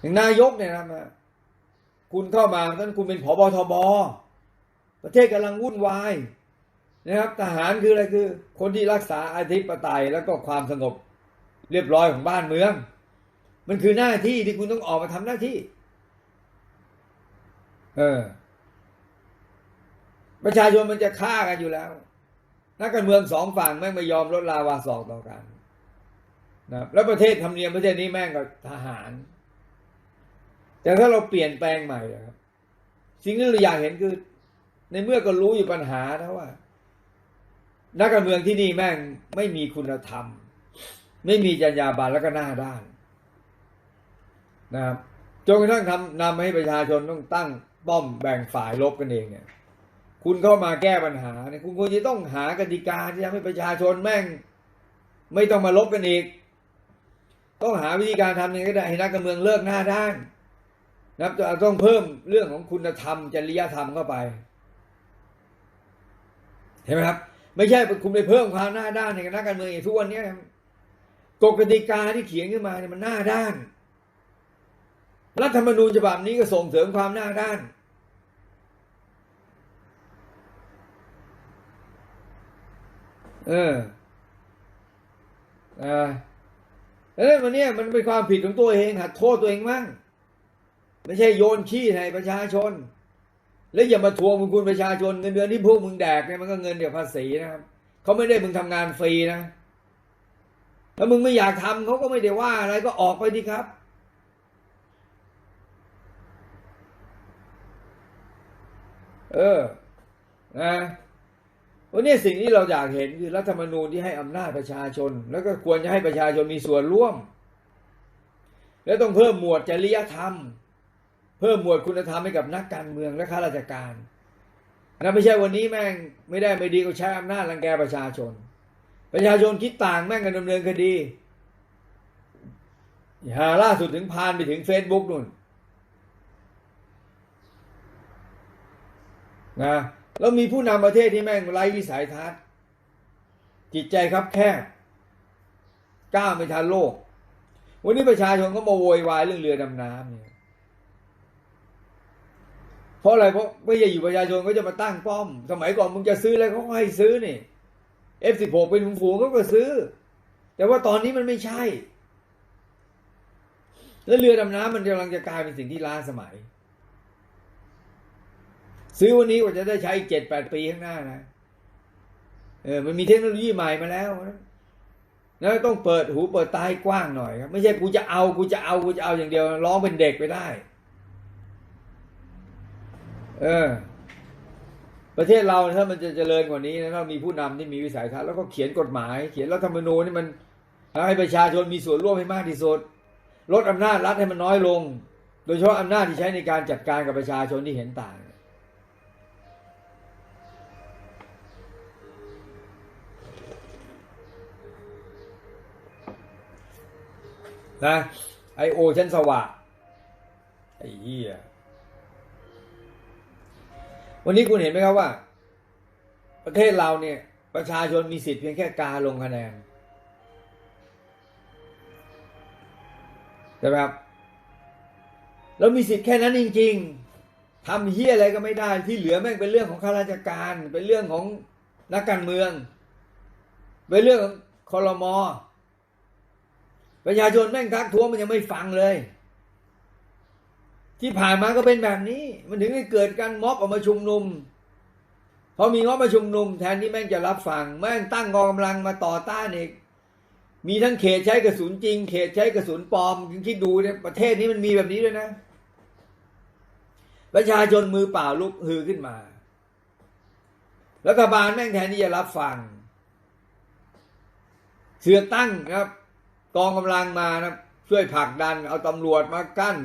อย่างนายกเนี่ยนะคุณเข้ามาท่านคุณเป็นผบทบประเทศกำลังวุ่นวายนะครับ ทหารคืออะไรคือ คนที่รักษาอธิปไตยแล้วก็ความสงบเรียบร้อยของบ้านเมือง มันคือหน้าที่ที่คุณต้องออกมาทำหน้าที่ เออ ประชาชนมันจะฆ่ากันอยู่แล้ว นักการเมืองสองฝั่งแม่งไม่ยอมลดลาวาสอกต่อกันนะแล้วประเทศทำเนียมประเทศนี้แม่งก็ทหาร แต่ถ้าเราเปลี่ยนแปลงใหม่ครับ สิ่งที่เราอยากเห็นคือ ในเมื่อก็รู้อยู่ปัญหานะว่า นักการเมืองที่นี่แม่งไม่มีคุณธรรม ไม่มีจรรยาบรรณแล้วก็หน้าด้าน นะครับจนกระทั่งทำนำให้ประชาชนต้องตั้งป้อมแบ่งฝ่ายลบกันเองเนี่ย คุณเข้ามาแก้ปัญหาเนี่ยคุณควรจะต้องหากติกาที่ทำให้ประชาชนแม่ง ไม่ต้องมาลบกันอีก ต้องหาวิธีการทำยังไงก็ได้ให้นักการเมืองเลิกหน้าด้าน นะครับจะต้องเพิ่มเรื่องของคุณธรรมจริยธรรมเข้าไป เห็นไหมครับ ไม่ใช่คุณไปเพิ่มความหน้าด้านให้กับนักการเมืองทุกวันนี้กฎกติกาที่เขียนขึ้นมาเนี่ยมันหน้าด้านรัฐธรรมนูญฉบับนี้ก็ส่งเสริมความหน้าด้าน เอออ่าเอ้ยวันนี้มันเป็นความผิดของตัวเองหัดโทษตัวเองมั่ง ไม่ใช่โยนขี้ให้ประชาชน แล้วอย่ามาทวงมึงคุณประชาชนเงินเดือนที่พวกมึงแดกเนี่ยมันก็เงินเดี๋ยวภาษีนะครับเขาไม่ได้มึงทำงานฟรีนะถ้ามึงไม่อยากทำเขาก็ไม่ได้ว่าอะไรก็ออกไปดีครับเออ นะวันนี้สิ่งที่เราอยากเห็นคือรัฐธรรมนูญที่ให้อำนาจประชาชน แล้วก็ควรจะให้ประชาชนมีส่วนร่วม แล้วต้องเพิ่มหมวดจริยธรรม เพิ่มหมวดคุณธรรมให้กับนักการเมืองและข้าราชการนะไม่ใช่วันนี้แม่งไม่ได้ไม่ดีก็ใช้อำนาจรังแกประชาชน ประชาชนคิดต่างแม่งกันดำเนินคดีหาล่าสุดถึงพานไปถึงเฟซบุ๊กนู่นนะแล้วมีผู้นำประเทศที่แม่งไร้วิสัยทัศน์จิตใจครับแคบก้าวไม่ทันโลก วันนี้ประชาชนก็มาโวยวายเรื่องเรือดำน้ำเนี่ย เพราะอะไรเพราะไม่ใช่อยู่ประชาชนก็จะมาตั้งป้อม สมัยก่อนมึงจะซื้ออะไรเขาก็ให้ซื้อนี่ F16 เป็นฝูงๆเขาก็ซื้อ แต่ว่าตอนนี้มันไม่ใช่ แล้วเรือดำน้ำมันกำลังจะกลายเป็นสิ่งที่ล้าสมัย ซื้อวันนี้กว่าจะได้ใช้อีกเจ็ดแปดปีข้างหน้านะเออมันมีเทคโนโลยีใหม่มาแล้วนะต้องเปิดหูเปิดตาให้กว้างหน่อยครับไม่ใช่กูจะเอากูจะเอากูจะเอาอย่างเดียวร้องเป็นเด็กไปได้ เออ ประเทศเราถ้ามันจะเจริญกว่านี้นะเรามีผู้นำที่มีวิสัยทัศน์แล้วก็เขียนกฎหมาย เขียนรัฐธรรมนูญนี่มันให้ประชาชนมีส่วนร่วมให้มากที่สุดลดอำนาจรัฐให้มันน้อยลง โดยเฉพาะอำนาจที่ใช้ในการจัดการกับประชาชนที่เห็นต่างนะไอโอชั้นสว่างไอ้เหี้ย วันนี้คุณเห็นไหมครับว่า ประเทศเราเนี่ย ประชาชนมีสิทธิ์เพียงแค่กาลงคะแนนใช่ไหมครับเรามีสิทธิ์แค่นั้นจริง ๆทำเฮี้ยอะไรก็ไม่ได้ที่เหลือแม่งเป็นเรื่องของข้าราชการ เป็นเรื่องของนักการเมือง เป็นเรื่องของคอรมอประชาชนแม่งทักท้วงมันยังไม่ฟังเลย ที่ผ่านมาก็เป็นแบบนี้ มันถึงได้เกิดการม็อบออกมาชุมนุมพอมีม็อบมาชุมนุม แทนที่แม่งจะรับฟังแม่งตั้งกองกำลังมาต่อต้านอีกมีทั้งเขตใช้กระสุนจริง เขตใช้กระสุนปลอมคิดดูเนี่ยประเทศนี้มันมีแบบนี้ด้วยนะ ประชาชนมือเปล่าลุกฮือขึ้นมารัฐบาลแม่งแทนที่จะรับฟัง เสือตั้งครับ กองกำลังมานะช่วยผลักดัน เอาตำรวจมากั้น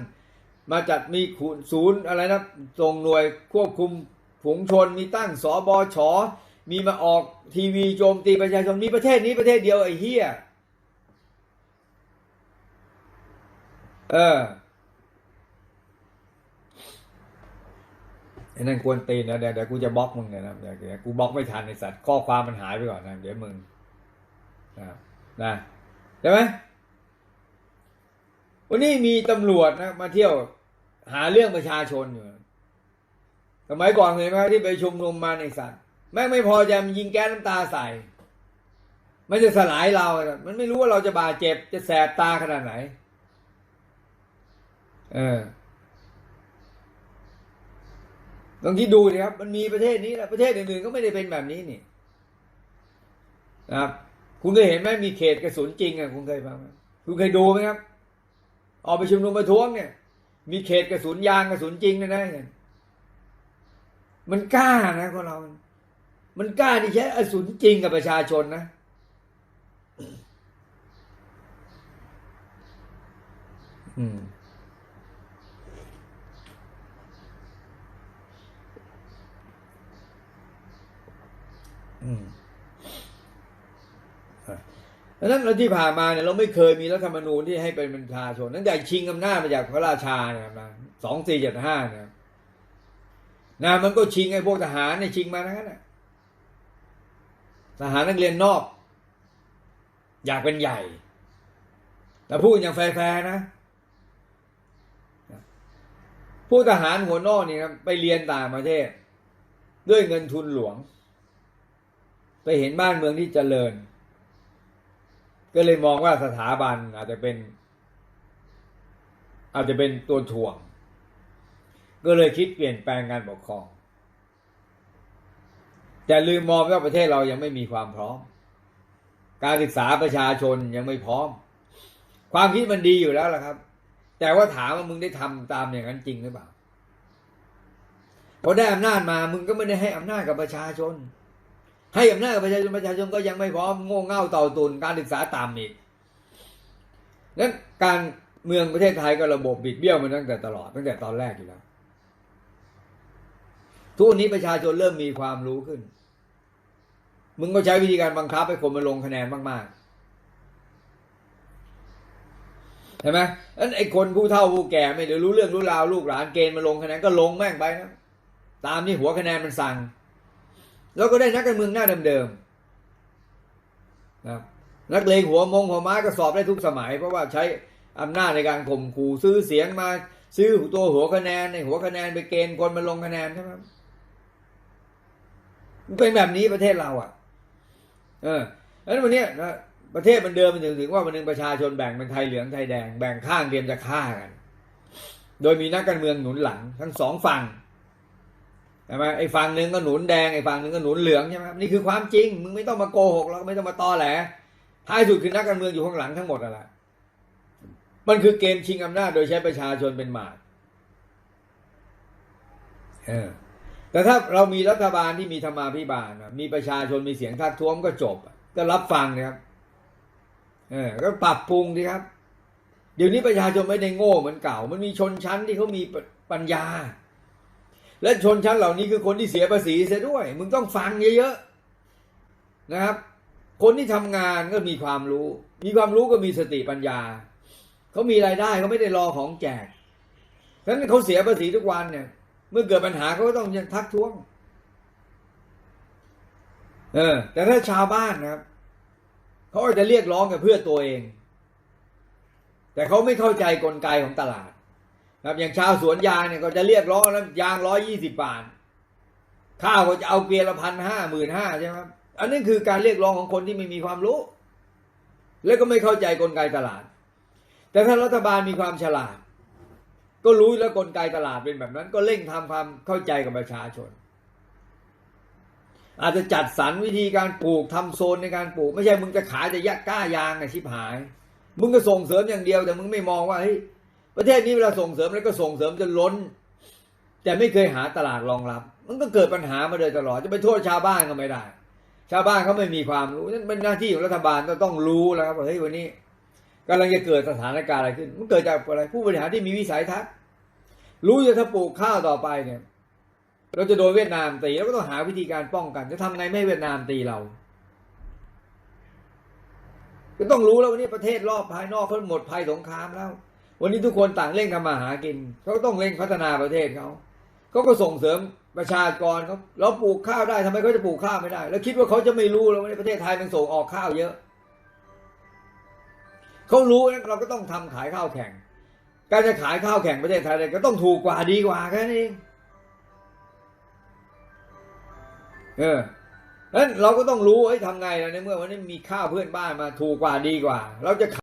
มาจัดมีขุนศูนย์อะไรนะส่งหน่วยควบคุมฝูงชนมีตั้งสอบอชอมีมาออกทีวีโจมตีประชาชนมีประเทศนี้ประเทศเดียวไอ้เหี้ยเออไอ้นั่นควรตีนนะเดี๋ยวเดี๋ยวกูจะบล็อกมึงเนี่ยนะเดี๋ยวเดี๋ยวกูบล็อกไม่ทันในสัตว์ข้อความมันหายไปก่อนนะเดี๋ยวมึงนะนะใช่ไหม วันนี้มีตำรวจนะมาเที่ยว หาเรื่องประชาชนอยู่สมัยก่อนเห็นไหมที่ไปชุมนุมมาในสัตว์แม่งไม่พอใจมันยิงแก๊สน้ำตาใส่ มันจะสลายเรา มันไม่รู้ว่าเราจะบาดเจ็บ จะแสบตาขนาดไหน เออลองคิดดูสิครับ มันมีประเทศนี้แหละประเทศอื่นๆก็ไม่ได้เป็นแบบนี้นี่นะครับ คุณเคยเห็นไหมมีเขตกระสุนจริงอะคุณเคยฟังไหมคุณเคยดูไหมครับ ออกไปชุมนุมประท้วงเนี่ย มีเขตกระสุนยางกระสุนจริงนะนะมันกล้านะคนเรา มันกล้าที่ใช้กระสุนจริงกับประชาชนนะอืมอืม ดังนั้นเราที่ผ่านมาเนี่ยเราไม่เคยมีรัฐธรรมนูญที่ให้เป็นประชาชนตั้งแต่ชิงอำนาจมาจากพระราชาเนี่ยมาสองสี่เจ็ดห้าเนี่ยนะมันก็ชิงไอ้พวกทหารเนี่ยชิงมาทั้งนั้นทหารนักเรียนนอก อยากเป็นใหญ่ แต่พูดอย่างแฟร์นะผู้ทหารหัวนอกนี่ครับไปเรียนต่างประเทศ ด้วยเงินทุนหลวง ไปเห็นบ้านเมืองที่เจริญ ก็เลยมองว่าสถาบันอาจจะเป็น อาจจะเป็นตัวถ่วง ก็เลยคิดเปลี่ยนแปลงการปกครอง แต่ลืมมองว่าประเทศเรายังไม่มีความพร้อม การศึกษาประชาชนยังไม่พร้อม ความคิดมันดีอยู่แล้วล่ะครับ แต่ว่าถามว่ามึงได้ทำตามอย่างนั้นจริงหรือเปล่าพอได้อำนาจมา มึงก็ไม่ได้ให้อำนาจกับประชาชน ให้อำนาจกับประชาชนประชาชนก็ยังไม่พร้อมโง่เง่าเต่าตุนการศึกษาต่ำอีกนั้นการเมืองประเทศไทยก็ระบบบิดเบี้ยวมาตั้งแต่ตลอดตั้งแต่ตอนแรกอยู่แล้วทุกวันนี้ประชาชนเริ่มมีความรู้ขึ้น มึงก็ใช้วิธีการบังคับให้คนมาลงคะแนนมากๆใช่ไหมนั้นไอ้คนผู้เฒ่าผู้แก่ไม่ได้รู้เรื่องรู้ราวลูกหลานเกณฑ์มาลงคะแนนก็ลงแม่งไปนะ ตามที่หัวคะแนนมันสั่ง แล้วก็ได้นักการเมืองหน้าเดิมๆนะนักเลงหัวมงหัวไม้ก็สอบได้ทุกสมัย เพราะว่าใช้อำนาจในการข่มขู่ซื้อเสียงมาซื้อตัวหัวคะแนนในหัวคะแนนไปเกณฑ์คนมาลงคะแนนใช่ไหมเป็นแบบนี้ประเทศเราอะ เออแล้ววันนี้นะประเทศมันเดิมมันถึงถึงว่าวันหนึงประชาชนแบ่งเป็นไทยเหลืองไทยแดงแบ่งข้างเตรียมจะฆ่ากัน โดยมีนักการเมืองหนุนหลัง ทั้งสองฝั่ง ใช่ไหมไอ้ฝั่งหนึ่งก็หนุนแดงไอ้ฝั่งหนึ่งก็หนุนเหลืองใช่ไหมครับนี่คือความจริง มึงไม่ต้องมาโกหกแล้วไม่ต้องมาตอแหลท้ายสุดคือนักการเมืองอยู่ข้างหลังทั้งหมดอะไรมันคือเกมชิงอำนาจโดยใช้ประชาชนเป็นหมากแต่ถ้าเรามีรัฐบาลที่มีธรรมาภิบาลมีประชาชนมีเสียงทักท้วงก็จบ ก็รับฟังนะครับเออก็ปรับปรุงดีครับ เดี๋ยวนี้ประชาชนไม่ได้โง่เหมือนเก่า มันมีชนชั้นที่เขามีปัญญา และชนชั้นเหล่านี้คือคนที่เสียภาษีเสียด้วย มึงต้องฟังเยอะๆนะครับ คนที่ทำงานก็มีความรู้ มีความรู้ก็มีสติปัญญา เขามีรายได้เขาไม่ได้รอของแจกฉะนั้นเขาเสียภาษีทุกวันเนี่ย เมื่อเกิดปัญหาเขาก็ต้องทักท้วง เออ แต่ถ้าชาวบ้านนะครับเขาอาจจะเรียกร้องกับเพื่อตัวเอง แต่เขาไม่เข้าใจกลไกของตลาด ครับอย่างชาวสวนยางเนี่ยก็จะเรียกร้องแล้วยางร้อยยี่สิบบาท ข้าวก็จะเอาเกวียนละพันห้าหมื่นห้าใช่ไหมครับอันนี้คือการเรียกร้องของคนที่ไม่มีความรู้ และก็ไม่เข้าใจกลไกตลาด แต่ถ้ารัฐบาลมีความฉลาด ก็รู้แล้วกลไกตลาดเป็นแบบนั้น ก็เร่งทำความเข้าใจกับประชาชน อาจจะจัดสรรวิธีการปลูกทำโซนในการปลูก ไม่ใช่มึงจะขายแต่ยะกล้ายางไงชิบหาย มึงก็ส่งเสริมอย่างเดียวแต่มึงไม่มองว่าเฮ้ย ประเทศนี้เวลาส่งเสริมแล้วก็ส่งเสริมจนล้น แต่ไม่เคยหาตลาดรองรับ มันก็เกิดปัญหามาโดยตลอดจะไปโทษชาวบ้านก็ไม่ได้ ชาวบ้านเขาไม่มีความรู้นั่นเป็นหน้าที่ของรัฐบาลต้องต้องรู้แล้วครับว่าเฮ้ยวันนี้กำลังจะเกิดสถานการณ์อะไรขึ้น มันเกิดจากอะไรผู้บริหารที่มีวิสัยทัศน์รู้จะถ้าปลูกข้าวต่อไปเนี่ย เราจะโดนเวียดนามตีเราก็ต้องหาวิธีการป้องกัน จะทำไงไม่ให้เวียดนามตีเราก็ต้องรู้แล้ววันนี้ประเทศรอบภายนอกเขาหมดภัยสงครามแล้ว วันนี้ทุกคนต่างเร่งทำมาหากินเขาก็ต้องเร่งพัฒนาประเทศเขาเขาก็ส่งเสริมประชากรเขาเราปลูกข้าวได้ทำไมเขาจะปลูกข้าวไม่ได้ แล้วคิดว่าเขาจะไม่รู้แล้วว่าในประเทศไทยมันส่งออกข้าวเยอะเขารู้เราก็ต้องทำขายข้าวแข่ง การจะขายข้าวแข่งประเทศไทยเนี่ยก็ต้องถูกกว่าดีกว่าแค่นั้นเองเออนั้นเราก็ต้องรู้เอ้ยทำไงล่ะในเมื่อวันนี้มีข้าวเพื่อนบ้านมาถูกกว่าดีกว่า เราจะ